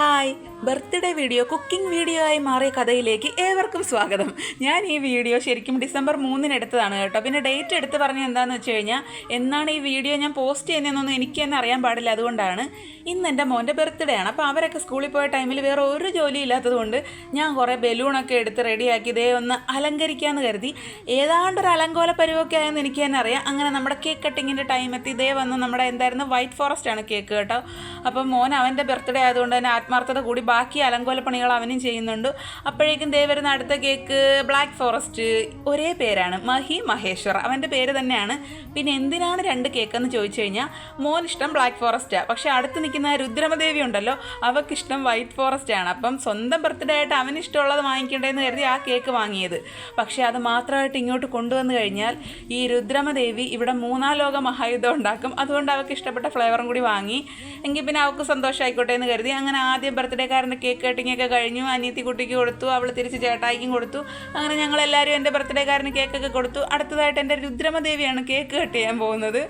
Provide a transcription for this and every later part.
Hi. Birthday video cooking video ആയി മാറിയ കഥയിലേക്ക് ഏവർക്കും സ്വാഗതം. ഞാൻ ഈ വീഡിയോ ശരിക്കും ഡിസംബർ മൂന്നിന് എടുത്തതാണ് കേട്ടോ. പിന്നെ ഡേറ്റ് എടുത്ത് പറഞ്ഞത് എന്താണെന്ന് വെച്ച് കഴിഞ്ഞാൽ എന്നാണ് ഈ വീഡിയോ ഞാൻ പോസ്റ്റ് ചെയ്യുന്നതെന്നൊന്നും എനിക്ക് തന്നെ അറിയാൻ പാടില്ല. അതുകൊണ്ടാണ് ഇന്ന് എന്റെ മോന്റെ ബർത്ത്ഡേ ആണ്. അപ്പോൾ അവരൊക്കെ സ്കൂളിൽ പോയ ടൈമിൽ വേറെ ഒരു ജോലി ഇല്ലാത്തതുകൊണ്ട് ഞാൻ കുറേ ബലൂണൊക്കെ എടുത്ത് റെഡിയാക്കി ഇതേ ഒന്ന് അലങ്കരിക്കാമെന്ന് കരുതി. ഏതാണ്ട് ഒരു അലങ്കോല പരിവൊക്കെ ആയെന്ന് എനിക്ക് തന്നെ അറിയാം. അങ്ങനെ നമ്മുടെ കേക്ക് കട്ടിങ്ങിന്റെ ടൈം എത്തി. ഇതേ വന്ന് നമ്മുടെ എന്തായിരുന്നു വൈറ്റ് ഫോറസ്റ്റ് ആണ് കേക്ക് കേട്ടോ. അപ്പോൾ മോൻ അവന്റെ ബർത്ത്ഡേ ആയതുകൊണ്ട് തന്നെ ആത്മാർത്ഥത കൂടി ബാക്കി അലങ്കോല പണികൾ അവനും ചെയ്യുന്നുണ്ട്. അപ്പോഴേക്കും ദേ വരുന്ന അടുത്ത കേക്ക് ബ്ലാക്ക് ഫോറസ്റ്റ് ഒരേ പേരാണ്. മഹി മഹേശ്വർ. അവന്റെ പേര് തന്നെയാണ്. പിന്നെ എന്തിനാണ് രണ്ട് കേക്ക് എന്ന് ചോദിച്ചു കഴിഞ്ഞാൽ മോൻ ഇഷ്ടം ബ്ലാക്ക് ഫോറസ്റ്റാണ് പക്ഷേ അടുത്ത് നിൽക്കുന്ന രുദ്രമദേവി ഉണ്ടല്ലോ അവൾക്കിഷ്ടം വൈറ്റ് ഫോറസ്റ്റ് ആണ്. അപ്പം സ്വന്തം ബർത്ത്ഡേ ആയിട്ട് അവന് ഇഷ്ടമുള്ളത് വാങ്ങിക്കണ്ടേന്ന് കരുതി ആ കേക്ക് വാങ്ങിയത്. പക്ഷേ അത് മാത്രമായിട്ട് ഇങ്ങോട്ട് കൊണ്ടുവന്നു കഴിഞ്ഞാൽ ഈ രുദ്രമദേവി ഇവിടെ മൂന്നാം ലോക മഹായുദ്ധം ഉണ്ടാക്കും. അതുകൊണ്ട് അവൾക്ക് ഇഷ്ടപ്പെട്ട ഫ്ലേവറും കൂടി വാങ്ങി. എങ്കിൽ പിന്നെ അവൾക്ക് സന്തോഷമായിക്കോട്ടെ എന്ന് കരുതി. അങ്ങനെ ആദ്യം ബർത്ത്ഡേക്കാരന്റെ കേക്ക് കട്ടിങ് ഒക്കെ കഴിഞ്ഞു. അനിയത്തി കുട്ടിക്ക് കൊടുത്തു അവൾ തിരിച്ച് ചേട്ടായിക്കും കൊടുത്തു. അങ്ങനെ ഞങ്ങൾ എല്ലാവരും എന്റെ ബർത്ത്ഡേക്കാരന് കേക്കൊക്കെ കൊടുത്തു. അടുത്തതായിട്ട് എന്റെ രുദ്രമദേവിയാണ് കേക്ക് കട്ട് ചെയ്യാൻ പോകുന്നത്.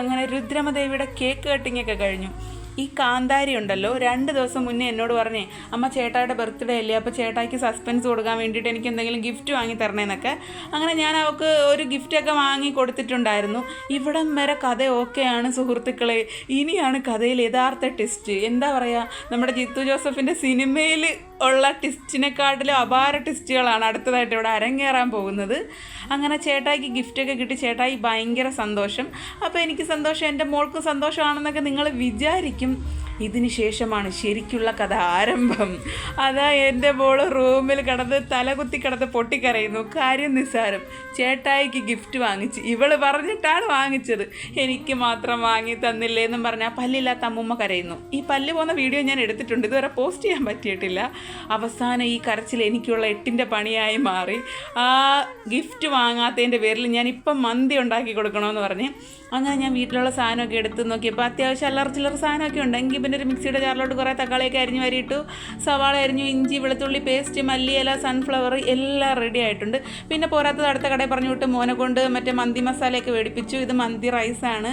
അങ്ങനെ രുദ്രമദേവിയുടെ കേക്ക് കട്ടിങ് ഒക്കെ കഴിഞ്ഞു. ഈ കാന്താരി ഉണ്ടല്ലോ രണ്ട് ദിവസം മുന്നേ എന്നോട് പറഞ്ഞേ അമ്മ ചേട്ടായുടെ ബർത്ത്ഡേ അല്ലേ? അപ്പോൾ ചേട്ടായിക്ക് സസ്പെൻസ് കൊടുക്കാൻ വേണ്ടിയിട്ട് എനിക്ക് എന്തെങ്കിലും ഗിഫ്റ്റ് വാങ്ങി തരണേന്നൊക്കെ. അങ്ങനെ ഞാൻ അവൾക്ക് ഒരു ഗിഫ്റ്റൊക്കെ വാങ്ങി കൊടുത്തിട്ടുണ്ടായിരുന്നു. ഇവിടം വരെ കഥ ഓക്കെയാണ് സുഹൃത്തുക്കളെ. ഇനിയാണ് കഥയിൽ യഥാർത്ഥ ടെസ്റ്റ് എന്താ പറയുക നമ്മുടെ ജിത്തു ജോസഫിന്റെ സിനിമയിൽ ഉള്ള ടിസ്റ്റിനെക്കാട്ടിലും അപാര ടിസ്റ്റുകളാണ് അടുത്തതായിട്ട് ഇവിടെ അരങ്ങേറാൻ പോകുന്നത്. അങ്ങനെ ചേട്ടായിക്ക് ഗിഫ്റ്റൊക്കെ കിട്ടി. ചേട്ടായി ഭയങ്കര സന്തോഷം. അപ്പോൾ എനിക്ക് സന്തോഷം. എന്റെ മോൾക്കും സന്തോഷമാണെന്നൊക്കെ നിങ്ങൾ വിചാരിക്കും. ഇതിന് ശേഷമാണ് ശരിക്കുള്ള കഥ ആരംഭം. അതാ എന്റെ മോൾ റൂമിൽ കിടന്ന് തലകുത്തി കിടന്ന് പൊട്ടിക്കരയുന്നു. കാര്യം നിസ്സാരം. ചേട്ടായിക്ക് ഗിഫ്റ്റ് വാങ്ങിച്ച്. ഇവൾ പറഞ്ഞിട്ടാണ് വാങ്ങിച്ചത്. എനിക്ക് മാത്രം വാങ്ങി തന്നില്ലേ എന്നും പറഞ്ഞാൽ പല്ലില്ലാത്ത അമ്മൂമ്മ കരയുന്നു. ഈ പല്ല് പോകുന്ന വീഡിയോ ഞാൻ എടുത്തിട്ടുണ്ട്. ഇതുവരെ പോസ്റ്റ് ചെയ്യാൻ പറ്റിയിട്ടില്ല. അവസാനം ഈ കരച്ചിൽ എനിക്കുള്ള എട്ടിന്റെ പണിയായി മാറി. ആ ഗിഫ്റ്റ് വാങ്ങാത്തതിന്റെ പേരിൽ ഞാൻ ഇപ്പം മന്തി ഉണ്ടാക്കി കൊടുക്കണമെന്ന് പറഞ്ഞ്. അങ്ങനെ ഞാൻ വീട്ടിലുള്ള സാധനമൊക്കെ എടുത്ത് നോക്കിയപ്പോൾ അത്യാവശ്യം അല്ലറ ചില്ലറ സാധനമൊക്കെ ഉണ്ട്. എങ്കിൽ പിന്നെ ഒരു മിക്സിയുടെ ജാറിലോട്ട് കുറേ തക്കാളിയൊക്കെ അരിഞ്ഞു വരിയിട്ടു. സവാള അരിഞ്ഞു ഇഞ്ചി വെളുത്തുള്ളി പേസ്റ്റ് മല്ലിയില സൺഫ്ലവർ എല്ലാം റെഡി ആയിട്ടുണ്ട്. പിന്നെ പോരാത്തത് അടുത്ത കടയിൽ പറഞ്ഞു വിട്ട് മോനെ കൊണ്ട് മറ്റേ മന്തി മസാലയൊക്കെ മേടിപ്പിച്ചു ഇത് മന്തി റൈസാണ്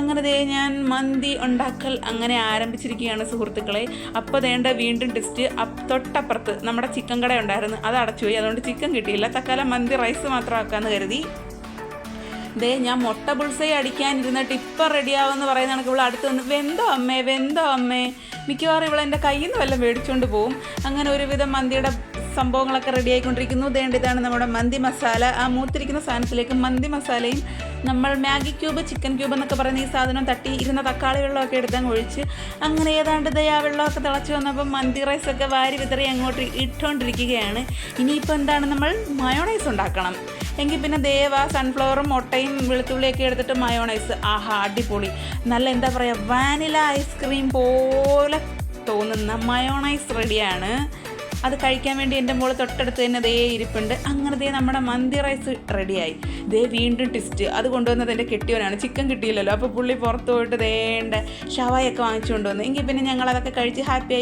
അങ്ങനെ ദേ ഞാൻ മന്തി ഉണ്ടാക്കൽ അങ്ങനെ ആരംഭിച്ചിരിക്കുകയാണ് സുഹൃത്തുക്കളെ. അപ്പോൾ വേണ്ട വീണ്ടും ടെസ്റ്റ് തൊട്ടപ്പുറത്ത് നമ്മുടെ ചിക്കൻ കട ഉണ്ടായിരുന്നു. അത് അടച്ചുപോയി. അതുകൊണ്ട് ചിക്കൻ കിട്ടിയില്ല. തക്കാലം മന്തി റൈസ് മാത്രം ആക്കാമെന്ന് കരുതി. ദേ ഞാൻ മുട്ട പുൾസൈ അടിക്കാനിരുന്നിട്ട് ഇപ്പം റെഡിയാവുമെന്ന് പറയുന്ന കണക്ക് ഇവിടെ അടുത്ത് നിന്ന് വെന്തോ അമ്മേ വെന്തോ അമ്മേ. മിക്കവാറും ഇവിടെ എന്റെ കയ്യിൽ നിന്ന് വല്ലതും മേടിച്ചുകൊണ്ട് പോവും. അങ്ങനെ ഒരുവിധം മന്തിയുടെ സംഭവങ്ങളൊക്കെ റെഡി ആയിക്കൊണ്ടിരിക്കുന്നു. ദേണ്ട ഇതാണ് നമ്മുടെ മന്തി മസാല. ആ മൂത്തിരിക്കുന്ന സാധനത്തിലേക്ക് മന്തി മസാലയും നമ്മൾ മാഗി ക്യൂബ് ചിക്കൻ ക്യൂബ് എന്നൊക്കെ പറയുന്ന ഈ സാധനം തട്ടി ഇരുന്ന തക്കാളി വെള്ളമൊക്കെ എടുത്തങ്ങ് ഒഴിച്ച് അങ്ങനെ ഏതാണ്ട് ദയാ വെള്ളമൊക്കെ തിളച്ച് വന്നപ്പോൾ മന്തി റൈസൊക്കെ വാരി വിതറി അങ്ങോട്ട് ഇട്ടുകൊണ്ടിരിക്കുകയാണ് ഇനിയിപ്പോൾ എന്താണ് നമ്മൾ മയോണൈസ് ഉണ്ടാക്കണം. എങ്കിൽ പിന്നെ ദേവ സൺഫ്ലവറും മുട്ടയും വെളുത്തുള്ളിയൊക്കെ എടുത്തിട്ട് മയോണൈസ് ആഹാ അടിപൊളി. നല്ല എന്താ പറയുക വാനില ഐസ്ക്രീം പോലെ തോന്നുന്ന മയോണൈസ് റെഡിയാണ് അത് കഴിക്കാൻ വേണ്ടി എന്റെ മോൾ തൊട്ടടുത്ത് തന്നെ ദേ ഇരിപ്പുണ്ട്. അങ്ങനെ ദേ നമ്മുടെ മന്തി റൈസ് റെഡിയായി ദേ വീണ്ടും ടിസ്റ്റ് അത് കൊണ്ടുവന്നത് എന്റെ കെട്ടിയവനാണ്. ചിക്കൻ കിട്ടിയില്ലല്ലോ. അപ്പോൾ പുള്ളി പുറത്ത് പോയിട്ട് ദേണ്ട ഷവായൊക്കെ വാങ്ങിച്ചു കൊണ്ടുവന്നു എങ്കിൽ പിന്നെ ഞങ്ങൾ അതൊക്കെ കഴിച്ച് ഹാപ്പിയായി